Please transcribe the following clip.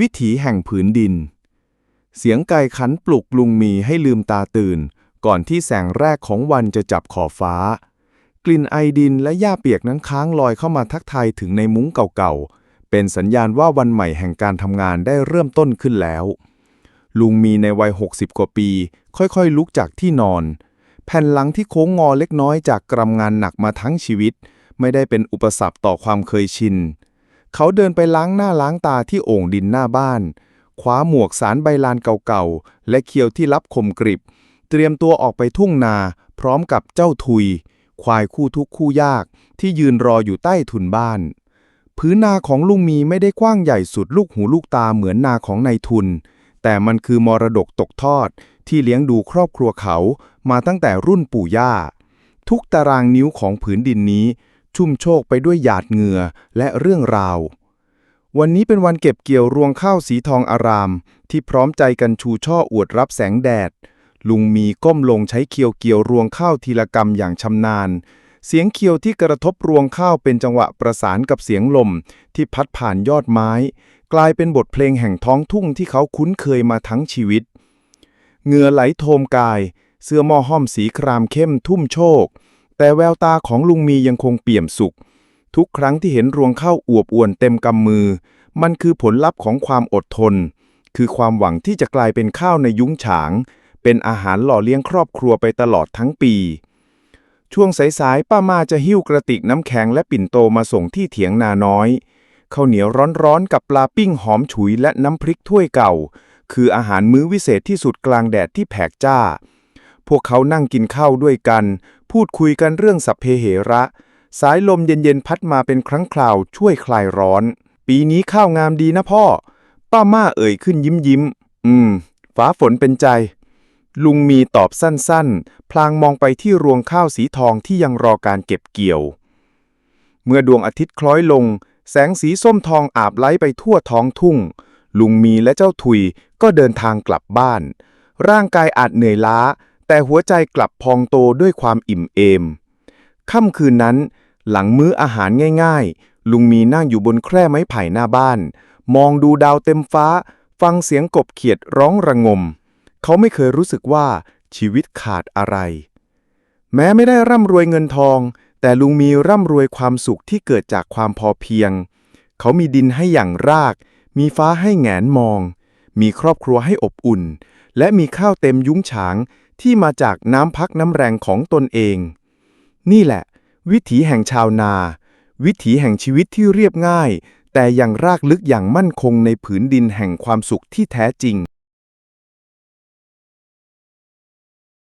วิถีแห่งผืนดิน เสียงไก่ขันปลุกลุงมีให้ลืมตาตื่น ก่อนที่แสงแรกของวันจะจับขอบฟ้า กลิ่นไอดินและหญ้าเปียกนั้นค้างลอยเข้ามาทักทายถึงในมุ้งเก่าๆ เป็นสัญญาณว่าวันใหม่แห่งการทำงานได้เริ่มต้นขึ้นแล้ว ลุงมีในวัย 60 กว่าปี ค่อยๆ ลุกจากที่นอน แผ่นหลังที่โค้งงอเล็กน้อยจากกรำงานหนักมาทั้งชีวิต ไม่ได้เป็นอุปสรรคต่อความเคยชิน เขาเดินไปล้างหน้าล้างตาที่โอ่งดินหน้าบ้าน คว้าหมวกสารใบลานเก่าๆ และเคียวที่รับคมกริบ เตรียมตัวออกไปทุ่งนา พร้อมกับเจ้าทุย ควายคู่ทุกคู่ยากที่ยืนรออยู่ใต้ถุนบ้าน พื้นนาของลุงมีไม่ได้กว้างใหญ่สุดลูกหูลูกตาเหมือนนาของนายทุน แต่มันคือมรดกตกทอดที่เลี้ยงดูครอบครัวเขามาตั้งแต่รุ่นปู่ย่า ทุกตารางนิ้วของผืนดินนี้ ชุ่มโชกไปด้วยหยาดเหงื่อและเรื่องราว วันนี้เป็นวันเก็บเกี่ยวรวงข้าวสีทองอาราม ที่พร้อมใจกันชูช่ออวดรับแสงแดด ลุงมีก้มลงใช้เคียวเกี่ยวรวงข้าวทีละกรรมอย่างชำนาญ เสียงเคียวที่กระทบรวงข้าวเป็นจังหวะประสานกับเสียงลม ที่พัดผ่านยอดไม้ กลายเป็นบทเพลงแห่งท้องทุ่งที่เขาคุ้นเคยมาทั้งชีวิต เหงื่อไหลโทมกาย เสื้อหม้อห้อมสีครามเข้มทุ่มโชค แต่แววตาของลุงมียังคงเปี่ยมสุข ทุกครั้งที่เห็นรวงข้าวอวบอวนเต็มกำมือ มันคือผลลัพธ์ของความอดทน คือความหวังที่จะกลายเป็นข้าวในยุ้งฉาง เป็นอาหารหล่อเลี้ยงครอบครัวไปตลอดทั้งปี ช่วงสายๆป้ามาจะหิ้วกระติกน้ำแข็งและปิ่นโตมาส่งที่เถียงนาน้อยข้าวเหนียวร้อนๆกับปลาปิ้งหอมฉุยและน้ำพริกถ้วยเก่า คืออาหารมื้อวิเศษที่สุดกลางแดดที่แผกจ้า พวกเขานั่งกินข้าวด้วยกัน พูดคุยกันเรื่องสัพเพเหระ สายลมเย็นๆพัดมาเป็นครั้งคราวช่วยคลายร้อน ปีนี้ข้าวงามดีนะพ่อ ป้าม่าเอ่ยขึ้นยิ้มยิ้ม อืม ฟ้าฝนเป็นใจ ลุงมีตอบสั้นๆ พลางมองไปที่รวงข้าวสีทองที่ยังรอการเก็บเกี่ยว เมื่อดวงอาทิตย์คล้อยลง แสงสีส้มทองอาบไล้ไปทั่วท้องทุ่ง ลุงมีและเจ้าทุยก็เดินทางกลับบ้าน ร่างกายอาจเหนื่อยล้า แต่หัวใจกลับพองโตด้วยความอิ่มเอม ค่ำคืนนั้น หลังมื้ออาหารง่ายๆ ลุงมีนั่งอยู่บนแคร่ไม้ไผ่หน้าบ้าน มองดูดาวเต็มฟ้า ฟังเสียงกบเขียดร้องระงม เขาไม่เคยรู้สึกว่าชีวิตขาดอะไร แม้ไม่ได้ร่ำรวยเงินทอง แต่ลุงมีร่ำรวยความสุขที่เกิดจากความพอเพียง เขามีดินให้อย่างราก มีฟ้าให้แงนมอง มีครอบครัวให้อบอุ่น และมีข้าวเต็มยุ้งฉาง ที่มาจากน้ำพักน้ำแรงของตนเอง นี่แหละ วิถีแห่งชาวนา วิถีแห่งชีวิตที่เรียบง่าย แต่ยังรากลึกอย่างมั่นคงในผืนดินแห่งความสุขที่แท้จริง